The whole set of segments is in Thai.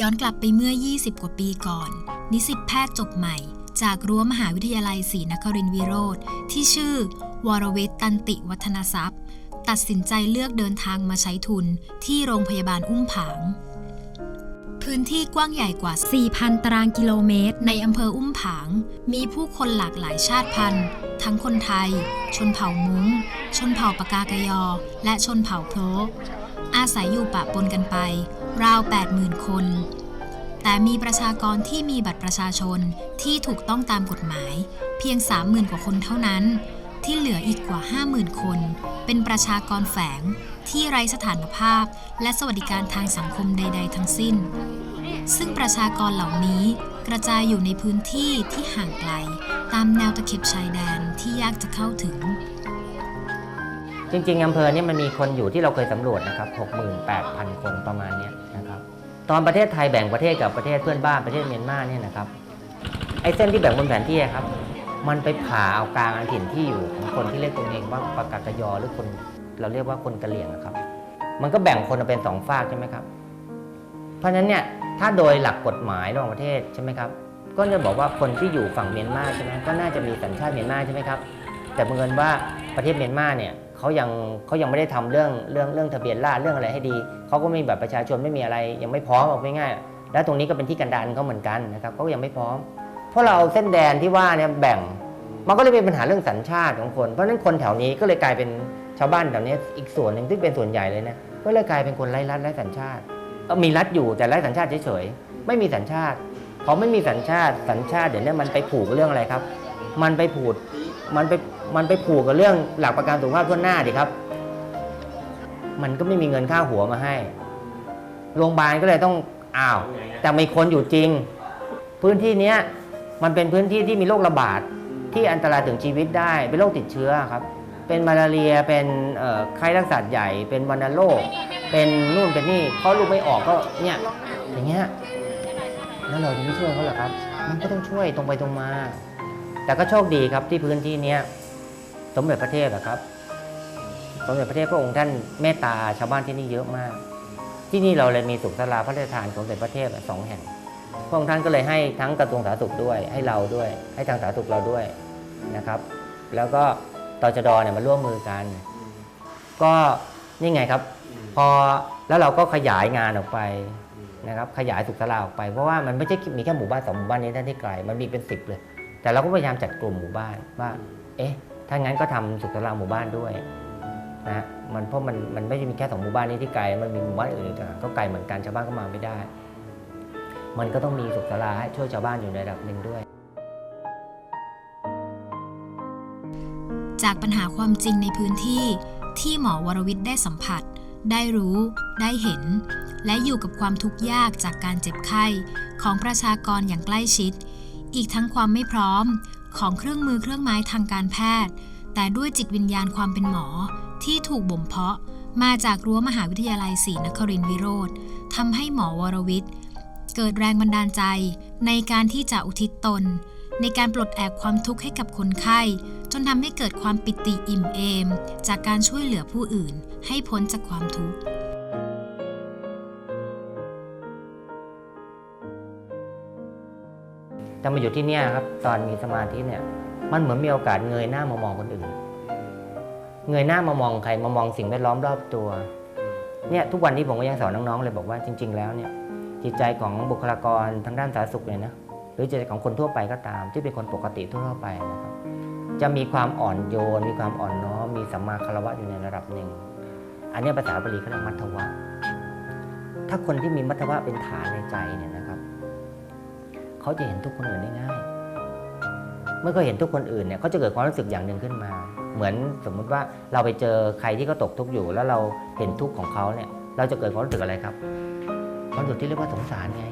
ย้อนกลับไปเมื่อ 20 กว่าปีก่อน นิสิตแพทย์จบใหม่ จากรั้วมหาวิทยาลัยศรีนครินทรวิโรธที่ชื่อ วรเวทตันติวัฒนทรัพย์ ตัดสินใจเลือกเดินทางมาใช้ทุนที่โรงพยาบาลอุ้มผาง พื้นที่กว้างใหญ่กว่า 4,000 ตารางกิโลเมตร ในอำเภออุ้มผาง มีผู้คนหลากหลายชาติพันธุ์ ทั้งคนไทย ชนเผ่ามุ้ง ชนเผ่าปากากยอ และชนเผ่าโพ อาศัยอยู่ปะปนกันไป ราว 80,000 คน แต่มีประชากรที่มีบัตรประชาชนที่ถูกต้องตามกฎหมาย เพียง 30,000 กว่าคนเท่านั้น ที่เหลืออีกกว่า 50,000 คน เป็นประชากรแฝงที่ไร้สถานภาพ และสวัสดิการทางสังคมใด ๆ ทั้งสิ้น ซึ่งประชากรเหล่านี้กระจายอยู่ในพื้นที่ที่ห่างไกล ตามแนวตะเข็บชายแดนที่ยากจะเข้าถึง จริง ๆอำเภอเนี่ยมันมีคนอยู่ที่เราเคยสำรวจนะครับ68,000 คนประมาณเนี้ยนะครับตอนประเทศไทยแบ่งประเทศกับประเทศเพื่อนบ้านประเทศเมียนมาเนี่ยนะครับไอ้เส้นที่แบ่งบนแผนที่ครับ มันไปผ่าเอากลางอันถิ่นที่อยู่ของคนที่เรียกตัวเองว่าปากากยอหรือคนเราเรียกว่าคนกะเหรี่ยงนะครับ มันก็แบ่งคนเป็นสองฝากใช่ไหมครับ เพราะฉะนั้นเนี่ยถ้าโดยหลักกฎหมายระหว่างประเทศใช่ไหมครับก็จะบอกว่าคนที่อยู่ฝั่งเมียนมาใช่ไหมก็น่าจะมีสัญชาติเมียนมาใช่ไหมครับแต่บังเอิญว่าประเทศเมียนมาเนี่ย เขายังเขายังไม่ได้ทำเรื่องเรื่องเรื่องทะเบียนราษเรื่องอะไรให้ดี เขาก็ไม่มีแบบประชาชนไม่มีอะไร ยังไม่พร้อมเอาง่ายๆแล้วตรงนี้ก็เป็นที่กันดารเขาเหมือนกันนะครับเขาก็ยังไม่พร้อม เพราะเราเอาเส้นแดนที่ว่าเนี่ยแบ่ง มันก็เลยเป็นปัญหาเรื่องสัญชาติของคน เพราะฉะนั้นคนแถวนี้ก็เลยกลายเป็นชาวบ้านแถวนี้อีกส่วนหนึ่งที่เป็นส่วนใหญ่เลยนะก็เลยกลายเป็นคนไร้รัฐไร้สัญชาติมีรัฐอยู่แต่ไร้สัญชาติเฉยๆไม่มีสัญชาติพอไม่มีสัญชาติสัญชาติเดี๋ยวนี้มันไปผูกเรื่องอะไรครับ มันไปผูกมันไป มันไปผูกกับเรื่องหลักประกันสุขภาพทั่วหน้าดิครับ มันก็ไม่มีเงินค่าหัวมาให้ โรงพยาบาลก็เลยต้องอ้าว แต่มีคนอยู่จริง พื้นที่เนี้ยมันเป็นพื้นที่ที่มีโรคระบาดที่อันตรายถึงชีวิตได้ เป็นโรคติดเชื้อครับ เป็นมาลาเรีย เป็นไข้รักษาใหญ่ เป็นวัณโรค เป็นนู่นเป็นนี่เพราะลูกไม่ออกก็เนี่ยอย่างเงี้ยแล้วเราจะไม่ช่วยเขาเหรอครับ มันก็ต้องช่วยตรงไปตรงมา แต่ก็โชคดีครับที่พื้นที่เนี้ย สมเด็จพระเทพอะครับ สมเด็จพระเทพพระองค์ท่านเมตตาชาวบ้านที่นี่เยอะมาก ที่นี่เราเลยมีสุขศาลาพระราชทานสมเด็จพระเทพสองแห่ง พระองค์ท่านก็เลยให้ทั้งกระทรวงสาธารณสุขด้วย ให้เราด้วย ให้ทางสาธารณสุขเราด้วยนะครับ แล้วก็ตจดเนี่ยมาร่วมมือกัน ก็นี่ไงครับ พอแล้วเราก็ขยายงานออกไปนะครับขยายสุขศาลาออกไปเพราะว่ามันไม่ใช่มีแค่หมู่บ้านสองหมู่บ้านนี้ท่านที่ไกลมันมีเป็นสิบเลย แต่เราก็พยายามจัดกลุ่มหมู่บ้านว่า เอ๊ะ ถ้างั้นก็ทำสุขศาลาหมู่บ้านด้วยนะฮะมันเพราะมันมันไม่ใช่มีแค่สองหมู่บ้านนี้ที่ไกล มันมีหมู่บ้านอื่นต่างๆก็ไกลเหมือนกันชาวบ้านก็มาไม่ได้ มันก็ต้องมีสุขศาลาให้ช่วยชาวบ้านอยู่ในระดับหนึ่งด้วย จากปัญหาความจริงในพื้นที่ที่หมอวรวิทย์ได้สัมผัส ได้รู้ ได้เห็น และอยู่กับความทุกข์ยากจากการเจ็บไข้ ของประชากรอย่างใกล้ชิด อีกทั้งความไม่พร้อมของเครื่องมือเครื่องไม้ทางการแพทย์ แต่ด้วยจิตวิญญาณความเป็นหมอที่ถูกบ่มเพาะมาจากรั้วมหาวิทยาลัยศรีนครินทรวิโรธทำให้หมอวรวิทย์ เกิดแรงบันดาลใจในการที่จะอุทิศตน ในการปลดแอกความทุกข์ให้กับคนไข้ จนทำให้เกิดความปิติอิ่มเอม จากการช่วยเหลือผู้อื่นให้พ้นจากความทุกข์ แต่มาอยู่ที่เนี่ยครับ ตอนมีสมาธิเนี่ย มันเหมือนมีโอกาสเงยหน้ามามองคนอื่น เงยหน้ามามองใครมามองสิ่งแวดล้อมรอบตัว เนี่ยทุกวันนี้ผมก็ยังสอนน้องๆเลยบอกว่าจริง ๆ แล้วเนี่ย จิตใจของบุคลากรทางด้านสาธารณสุขเนี่ยนะหรือจิตใจของคนทั่วไปก็ตาม ที่เป็นคนปกติทั่วไปนะครับ จะมีความอ่อนโยน มีความอ่อนน้อมมีสัมมาคารวะอยู่ในระดับหนึ่ง อันนี้ภาษาบาลีเขาเรียกมัทวะ ถ้าคนที่มีมัทวะเป็นฐานในใจเนี่ยนะ เขาจะเห็นทุกคนอื่นได้ง่าย เมื่อเขาเห็นทุกคนอื่นเนี่ยเขาจะเกิดความรู้สึกอย่างหนึ่งขึ้นมา เหมือนสมมุติว่าเราไปเจอใครที่เขาตกทุกข์อยู่ แล้วเราเห็นทุกข์ของเขาเนี่ย เราจะเกิดความรู้สึกอะไรครับความรู้สึกที่เรียกว่าสงสารไง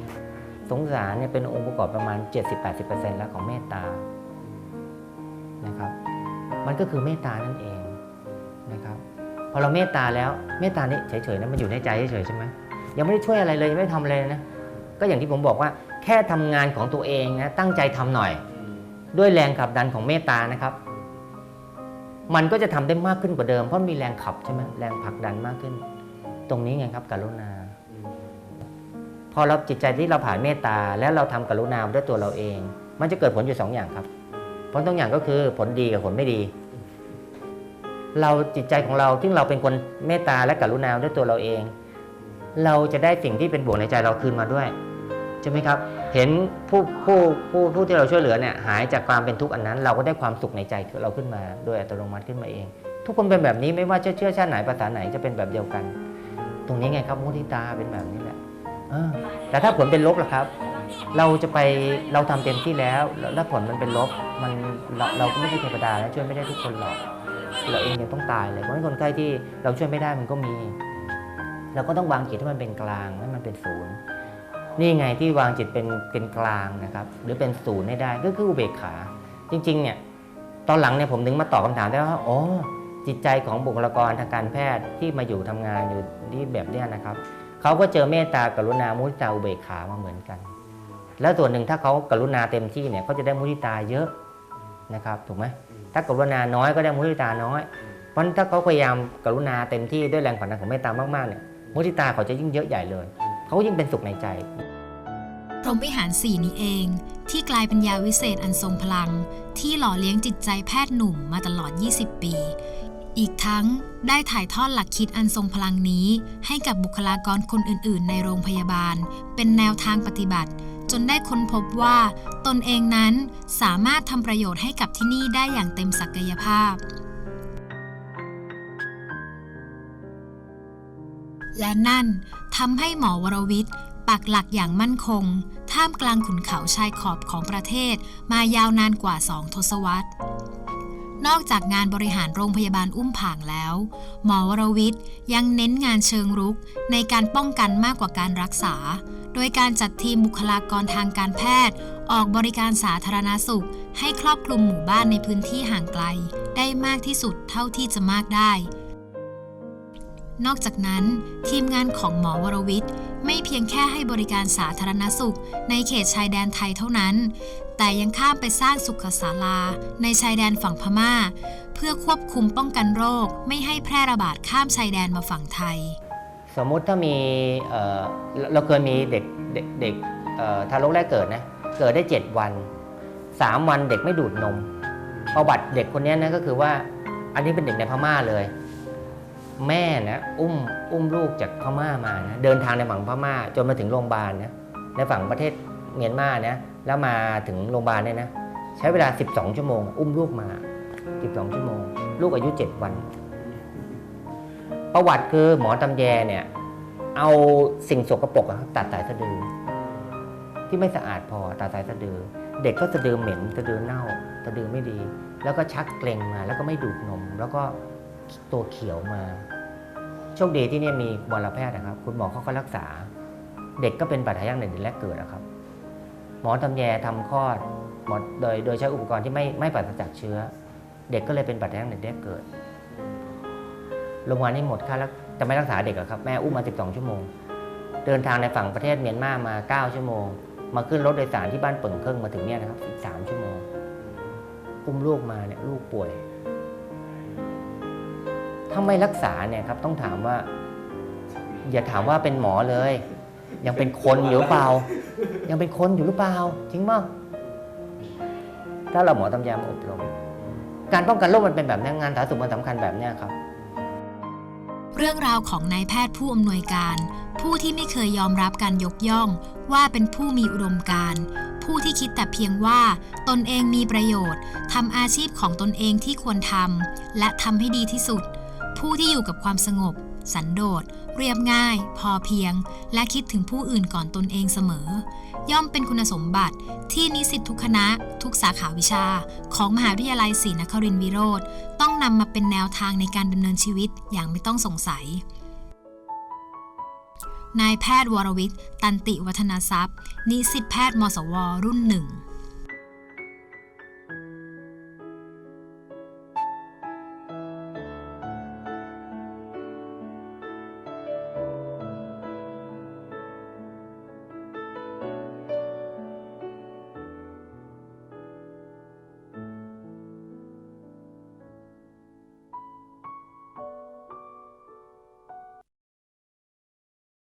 สงสารเนี่ยเป็นองค์ประกอบประมาณ 70-80%แล้วของเมตตานะครับ มันก็คือเมตตานั่นเองนะครับพอเราเมตตาแล้วเมตตานี่เฉยๆนะมันอยู่ในใจเฉยๆใช่ไหมยังไม่ได้ช่วยอะไรเลยยังไม่ได้ทำอะไรเลยนะก็อย่างที่ผมบอกว่า แค่ทำงานของตัวเองนะตั้งใจทำหน่อย ด้วยแรงขับดันของเมตตานะครับ มันก็จะทำได้มากขึ้นกว่าเดิมเพราะมีแรงขับใช่ไหมแรงผลักดันมากขึ้น ตรงนี้ไงครับกรุณา พอเราจิตใจที่เราผ่านเมตตา แล้วเราทำกรุณาด้วยตัวเราเอง มันจะเกิดผลอยู่สองอย่างครับ ผลสองอย่างก็คือผลดีกับผลไม่ดี เราจิตใจของเราที่เราเป็นคนเมตตาและกรุณาด้วยตัวเราเอง เราจะได้สิ่งที่เป็นบวกในใจเราคืนมาด้วย ใช่ไหมครับ เห็นผู้ผู้ผู้ผู้ที่เราช่วยเหลือเนี่ยหายจากความเป็นทุกข์อันนั้น เราก็ได้ความสุขในใจเราขึ้นมา โดยอัตโนมัติขึ้นมาเอง ทุกคนเป็นแบบนี้ไม่ว่าจะเชื่อชาติไหนภาษาไหนจะเป็นแบบเดียวกัน ตรงนี้ไงครับมุทิตาเป็นแบบนี้แหละแต่ถ้าผลเป็นลบล่ะครับ เราจะไปเราทำเต็มที่แล้วแล้วผลมันเป็นลบมันเราเราก็ไม่ใช่เทวดาและช่วยไม่ได้ทุกคนหรอกเราเองยังต้องตายเลยเพราะฉะนั้นคนไข้ที่เราช่วยไม่ได้มันก็มีเราก็ต้องวางจิตให้มันเป็นกลางให้มันเป็นศูนย์ นี่ไงที่วางจิตเป็นเป็นกลางนะครับ หรือเป็นศูนย์ให้ได้ก็คืออุเบกขา จริง ๆ เนี่ยตอนหลังเนี่ยผมถึงมาตอบคำถามได้ว่าอ๋อจิตใจของบุคลากรทางการแพทย์ที่มาอยู่ทำงานอยู่ที่แบบเนี้ยนะครับเขาก็เจอเมตตากรุณามุทิตาอุเบกขามาเหมือนกัน แล้วส่วนหนึ่งถ้าเขากรุณาเต็มที่เนี่ยเขาจะได้มุทิตาเยอะนะครับถูกไหมถ้ากรุณาน้อยก็ได้มุทิตาน้อย เพราะถ้าเขาพยายามกรุณาเต็มที่ด้วยแรงผลักดันของเมตตามากๆเนี่ยมุทิตาเขาจะยิ่งเยอะใหญ่เลย เขายิ่งเป็นสุขในใจ พรหมวิหารสี่นี้เอง ที่กลายเป็นยาวิเศษอันทรงพลัง ที่หล่อเลี้ยงจิตใจแพทย์หนุ่มมาตลอด 20 ปี อีกทั้งได้ถ่ายทอดหลักคิดอันทรงพลังนี้ ให้กับบุคลากรคนอื่น ๆ ในโรงพยาบาล เป็นแนวทางปฏิบัติ จนได้ค้นพบว่า ตนเองนั้นสามารถทำประโยชน์ให้กับที่นี่ได้อย่างเต็มศักยภาพและนั่นทำให้หมอวรวิทย์ ปักหลักอย่างมั่นคง ท่ามกลางขุนเขาชายขอบของประเทศมายาวนานกว่าสองทศวรรษ นอกจากงานบริหารโรงพยาบาลอุ้มผางแล้ว หมอวรวิทย์ยังเน้นงานเชิงรุกในการป้องกันมากกว่าการรักษา โดยการจัดทีมบุคลากรทางการแพทย์ ออกบริการสาธารณสุข ให้ครอบคลุมหมู่บ้านในพื้นที่ห่างไกล ได้มากที่สุดเท่าที่จะมากได้นอกจากนั้น ทีมงานของหมอวรวิทย์ ไม่เพียงแค่ให้บริการสาธารณสุข ในเขตชายแดนไทยเท่านั้น แต่ยังข้ามไปสร้างสุขศาลา ในชายแดนฝั่งพม่า เพื่อควบคุมป้องกันโรค ไม่ให้แพร่ระบาดข้ามชายแดนมาฝั่งไทย สมมุติถ้ามีเเราเคยมีเด็กเด็กทารกแรกเกิดนะเกิดได้ 7 วัน 3 วันเด็กไม่ดูดนมประวัติเด็กคนนี้นะก็คือว่าอันนี้เป็นเด็กในพม่าเลย แม่นะอุ้มอุ้มลูกจากพม่ามานะเดินทางในฝั่งพม่าจนมาถึงโรงพยาบาลนะในฝั่งประเทศเมียนมานะแล้วมาถึงโรงพยาบาลเนี่ยนะใช้เวลา 12 ชั่วโมง อุ้มลูกมา 12 ชั่วโมง ลูกอายุ 7 วัน ประวัติคือหมอตำแยเนี่ยเอาสิ่งสกปรกอะครับตัดสายสะดือ ที่ไม่สะอาดพอตัดสายสะดือ เด็กก็สะดือเหม็นสะดือเน่าสะดือไม่ดี แล้วก็ชักเกร็งมาแล้วก็ไม่ดูดนม แล้วก็ ตัวเขียวมา โชคดีที่เนี่ยมีวารแพทย์นะครับ คุณหมอเขาก็รักษา เด็กก็เป็นบาดทะยักในเดือนแรกเกิดนะครับ หมอตำแยทำคลอดหมอโดยโดยใช้อุปกรณ์ที่ไม่ไม่ปราศจากเชื้อ เด็กก็เลยเป็นบาดทะยักในเดือนแรกเกิดโรงพยาบาลนี่หมดค่ารักจะไม่รักษาเด็กหรอกครับ แม่อุ้มมา 12 ชั่วโมง เดินทางในฝั่งประเทศเมียนมามา 9 ชั่วโมง มาขึ้นรถโดยสารที่บ้านเปิ่งเครื่องมาถึงเนี่ยนะครับอีก3ชั่วโมงอุ้มลูกมาเนี่ยลูกป่วย ถ้าไม่รักษาเนี่ยครับต้องถามว่า อย่าถามว่าเป็นหมอเลย ยังเป็นคนอยู่หรือเปล่า ยังเป็นคนอยู่หรือเปล่าจริงมั้งถ้าเราหมอตำยามาอบรม การป้องกันโรคมันเป็นแบบนี้งานสาธารณสุขมันสำคัญแบบนี้ครับ เรื่องราวของนายแพทย์ผู้อำนวยการ ผู้ที่ไม่เคยยอมรับการยกย่อง ว่าเป็นผู้มีอุดมการณ์ผู้ที่คิดแต่เพียงว่าตนเองมีประโยชน์ทำอาชีพของตนเองที่ควรทำและทำให้ดีที่สุด ผู้ที่อยู่กับความสงบ สันโดษ เรียบง่าย พอเพียง และคิดถึงผู้อื่นก่อนตนเองเสมอ ย่อมเป็นคุณสมบัติที่นิสิตทุกคณะ ทุกสาขาวิชา ของมหาวิทยาลัยศรีนครินทรวิโรธต้องนำมาเป็นแนวทางในการดำเนินชีวิตอย่างไม่ต้องสงสัยนายแพทย์วรวิทย์ตันติวัฒนทรัพย์ นิสิตแพทย์มสว รุ่นหนึ่ง